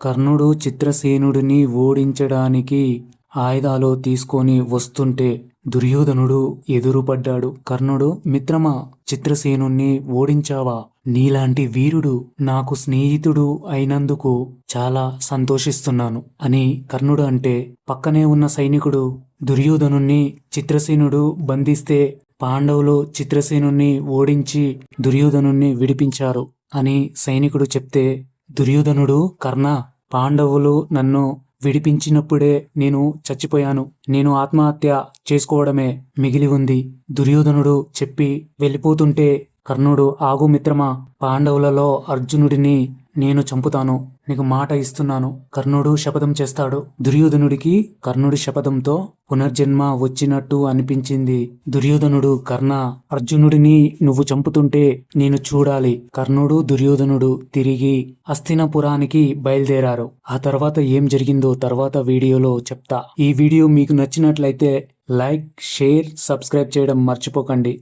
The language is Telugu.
కర్ణుడు చిత్రసేనుడిని ఓడించడానికి ఆయుధాలు తీసుకొని వస్తుంటే దుర్యోధనుడు ఎదురుపడ్డాడు. కర్ణుడు మిత్రమా చిత్రసేనుణ్ణి ఓడించావా? నీలాంటి వీరుడు నాకు స్నేహితుడు అయినందుకు చాలా సంతోషిస్తున్నాను అని కర్ణుడు అంటే పక్కనే ఉన్న సైనికుడు దుర్యోధనుణ్ణి చిత్రసేనుడు బంధిస్తే పాండవులు చిత్రసేనుణ్ణి ఓడించి దుర్యోధనుణ్ణి విడిపించారు అని సైనికుడు చెప్తే దుర్యోధనుడు కర్ణ పాండవులు నన్ను విడిపించినప్పుడే నేను చచ్చిపోయాను. నేను ఆత్మహత్య చేసుకోవడమే మిగిలి ఉంది. దుర్యోధనుడు చెప్పి వెళ్ళిపోతుంటే కర్ణుడు ఆగు మిత్రమా పాండవులలో అర్జునుడిని నేను చంపుతాను. నీకు మాట ఇస్తున్నాను. కర్ణుడు శపథం చేస్తాడు. దుర్యోధనుడికి కర్ణుడి శపథంతో పునర్జన్మ వచ్చినట్టు అనిపించింది. దుర్యోధనుడు కర్ణ అర్జునుడిని నువ్వు చంపుతుంటే నేను చూడాలి. కర్ణుడు దుర్యోధనుడు తిరిగి హస్తినపురానికి బయలుదేరారు. ఆ తర్వాత ఏం జరిగిందో తర్వాత వీడియోలో చెప్తా. ఈ వీడియో మీకు నచ్చినట్లయితే లైక్ షేర్ సబ్స్క్రైబ్ చేయడం మర్చిపోకండి.